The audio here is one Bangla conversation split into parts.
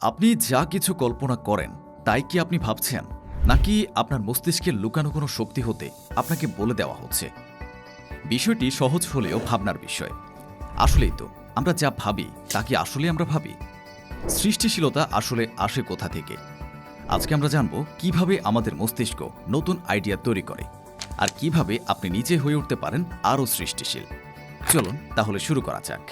আপনি যা কিছু কল্পনা করেন, তাই কি আপনি ভাবছেন? নাকি আপনার মস্তিষ্কের লুকানো কোনো শক্তি হতে আপনাকে বলে দেওয়া হচ্ছে? বিষয়টি সহজ হলেও ভাবনার বিষয়। আসলেই তো, আমরা যা ভাবি, তা কি আসলে আমরা ভাবি? সৃষ্টিশীলতা আসলে আসে কোথা থেকে? আজকে আমরা জানব কীভাবে আমাদের মস্তিষ্ক নতুন আইডিয়া তৈরি করে, আর কীভাবে আপনি নিজে হয়ে উঠতে পারেন আরও সৃষ্টিশীল। চলুন তাহলে শুরু করা যাক।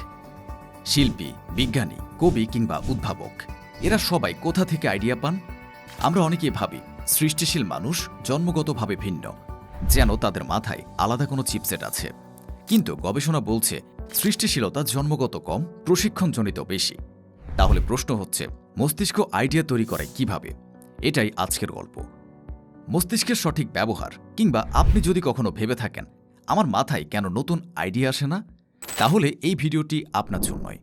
শিল্পী, বিজ্ঞানী, কবি কিংবা উদ্ভাবক। এরা সবাই কোথা থেকে আইডিয়া পান? আমরা অনেকেই ভাবি, সৃষ্টিশীল মানুষ জন্মগতভাবে ভিন্ন, যেন তাদের মাথায় আলাদা কোনো চিপসেট আছে। কিন্তু গবেষণা বলছে, সৃষ্টিশীলতা জন্মগত কম, প্রশিক্ষণজনিত বেশি। তাহলে প্রশ্ন হচ্ছে, মস্তিষ্ক আইডিয়া তৈরি করে কীভাবে? এটাই আজকের গল্প। মস্তিষ্কের সঠিক ব্যবহার, কিংবা আপনি যদি কখনো ভেবে থাকেন, আমার মাথায় কেন নতুন আইডিয়া আসে না? তাহলে এই ভিডিওটি আপনার জন্যই।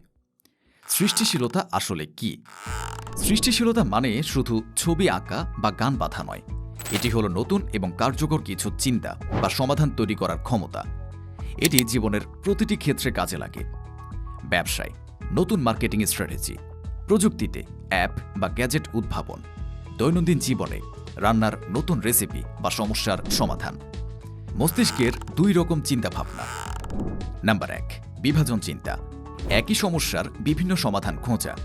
সৃষ্টিশীলতা আসলে কি? সৃষ্টিশীলতা মানে শুধু ছবি আঁকা বা গান বাঁধা নয়। এটি হলো নতুন এবং কার্যকর কিছু চিন্তা বা সমাধান তৈরি করার ক্ষমতা। এটি জীবনের প্রতিটি ক্ষেত্রে কাজে লাগে। ব্যবসায়, নতুন মার্কেটিং স্ট্র্যাটেজি, প্রযুক্তিতে, অ্যাপ বা গ্যাজেট উদ্ভাবন, দৈনন্দিন জীবনে, রান্নার নতুন রেসিপি বা সমস্যার সমাধান। মস্তিষ্কের দুই রকম চিন্তাভাবনা। নাম্বার এক, বিভাজন চিন্তা। একই সমস্যার বিভিন্ন সমাধান খোঁজা।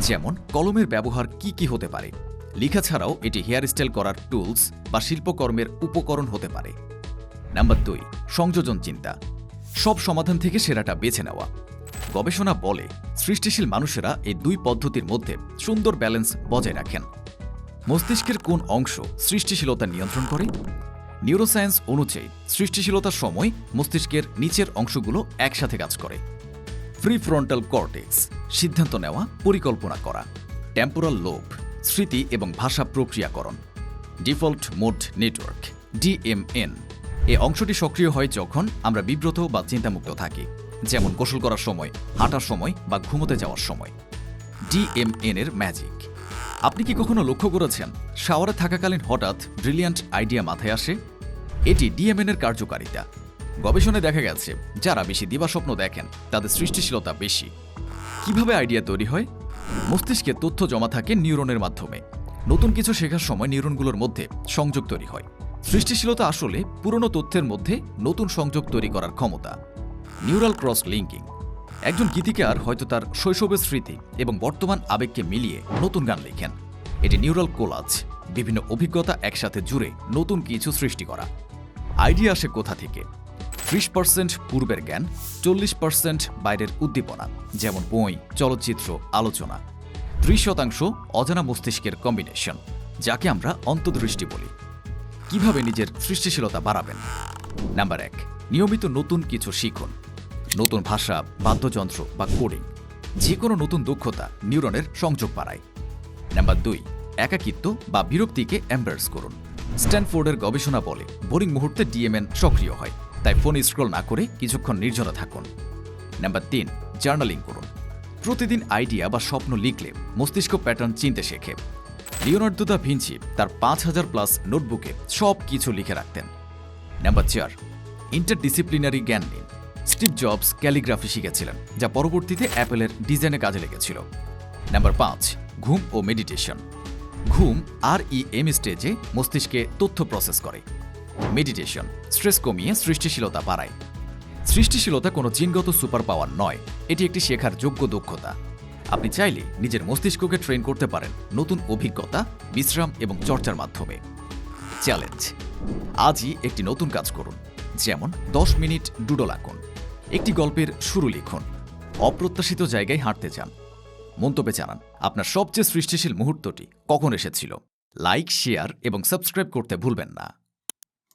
যেমন, কলমের ব্যবহার কি কি হতে পারে? লেখা ছাড়াও এটি হেয়ার স্টাইল করার টুলস বা শিল্পকর্মের উপকরণ হতে পারে। নাম্বার দুই, সংযোজন চিন্তা। সব সমাধান থেকে সেরাটা বেছে নেওয়া। গবেষণা বলে, সৃষ্টিশীল মানুষেরা এই দুই পদ্ধতির মধ্যে সুন্দর ব্যালেন্স বজায় রাখেন। মস্তিষ্কের কোন অংশ সৃষ্টিশীলতা নিয়ন্ত্রণ করে? নিউরোসায়েন্স অনুযায়ী, সৃষ্টিশীলতার সময় মস্তিষ্কের নিচের অংশগুলো একসাথে কাজ করে। ফ্রি ফ্রন্টাল কর্টেক্স সিদ্ধান্ত নেওয়া, পরিকল্পনা করা। টেম্পোরাল লোভ স্মৃতি এবং ভাষা প্রক্রিয়াকরণ। ডিফল্ট মোড নেটওয়ার্ক ডিএমএন এই অংশটি সক্রিয় হয় যখন আমরা বিব্রত বা চিন্তামুক্ত থাকি, যেমন গোসল করার সময়, হাঁটার সময় বা ঘুমোতে যাওয়ার সময়। ডিএমএন এর ম্যাজিক। আপনি কি কখনো লক্ষ্য করেছেন, শাওয়ারে থাকাকালীন হঠাৎ ব্রিলিয়ান্ট আইডিয়া মাথায় আসে? এটি ডিএমএন এর কার্যকারিতা। গবেষণায় দেখা গেছে, যারা বেশি দিবাস্বপ্ন দেখেন, তাদের সৃষ্টিশীলতা বেশি। কীভাবে আইডিয়া তৈরি হয়? মস্তিষ্কে তথ্য জমা থাকে নিউরনের মাধ্যমে। নতুন কিছু শেখার সময় নিউরনগুলোর মধ্যে সংযোগ তৈরি হয়। সৃষ্টিশীলতা আসলে পুরনো তথ্যের মধ্যে নতুন সংযোগ তৈরি করার ক্ষমতা। Neural cross linking. একজন গীতিকার হয়তো তার শৈশবের স্মৃতি এবং বর্তমান আবেগকে মিলিয়ে নতুন গান লেখেন। এটি নিউরাল কোলাজ, বিভিন্ন অভিজ্ঞতা একসাথে জুড়ে নতুন কিছু সৃষ্টি করা। আইডিয়া আসে কোথা থেকে? ত্রিশ পার্সেন্ট পূর্বের জ্ঞান, চল্লিশ পার্সেন্ট বাইরের উদ্দীপনা, যেমন বই, চলচ্চিত্র, আলোচনা। ত্রিশ শতাংশ অজানা মস্তিষ্কের কম্বিনেশন যাকে আমরা অন্তর্দৃষ্টি বলি। কীভাবে নিজের সৃষ্টিশীলতা বাড়াবেন? নাম্বার এক, নিয়মিত নতুন কিছু শিখুন। নতুন ভাষা, বাদ্যযন্ত্র বা কোডিং যে কোনো নতুন দক্ষতা, নিউরনের সংযোগ বাড়ায়। নাম্বার দুই, একাকিত্ব বা বিরক্তিকে এম্বার্স করুন। স্ট্যানফোর্ডের গবেষণা বলে বোরিং মুহূর্তে ডিএমএন সক্রিয় হয়। তাই ফোন স্ক্রল না করে কিছুক্ষণ নির্জনে থাকুন। নাম্বার তিন, জার্নালিং করুন। প্রতিদিন আইডিয়া বা স্বপ্ন লিখলে মস্তিষ্ক প্যাটার্ন চিনতে শেখে। লিওনার্দো দা ভিঞ্চি তার পাঁচ হাজার প্লাস নোটবুকে সব কিছু লিখে রাখতেন। নাম্বার চার ইন্টারডিসিপ্লিনারি জ্ঞান নিন। স্টিভ জবস ক্যালিগ্রাফি শিখেছিলেন, যা পরবর্তীতে অ্যাপেলের ডিজাইনে কাজে লেগেছিল। নাম্বার পাঁচ, ঘুম ও মেডিটেশন। ঘুম আর ই এম স্টেজে মস্তিষ্কে তথ্য প্রসেস করে। মেডিটেশন স্ট্রেস কমিয়ে সৃষ্টিশীলতা বাড়ায়। সৃষ্টিশীলতা কোনো জিনগত সুপার পাওয়ার নয়, এটি একটি শেখার যোগ্য দক্ষতা। আপনি চাইলে নিজের মস্তিষ্ককে ট্রেন করতে পারেন নতুন অভিজ্ঞতা, বিশ্রাম এবং চর্চার মাধ্যমে। চ্যালেঞ্জ আজই একটি নতুন কাজ করুন, যেমন দশ মিনিট ডুডল আঁকুন, একটি গল্পের শুরু লিখুন, অপ্রত্যাশিত জায়গায় হাঁটতে চান মন্তব্যে জানান, আপনার সবচেয়ে সৃষ্টিশীল মুহূর্তটি কখন এসেছিল? লাইক শেয়ার এবং সাবস্ক্রাইব করতে ভুলবেন না।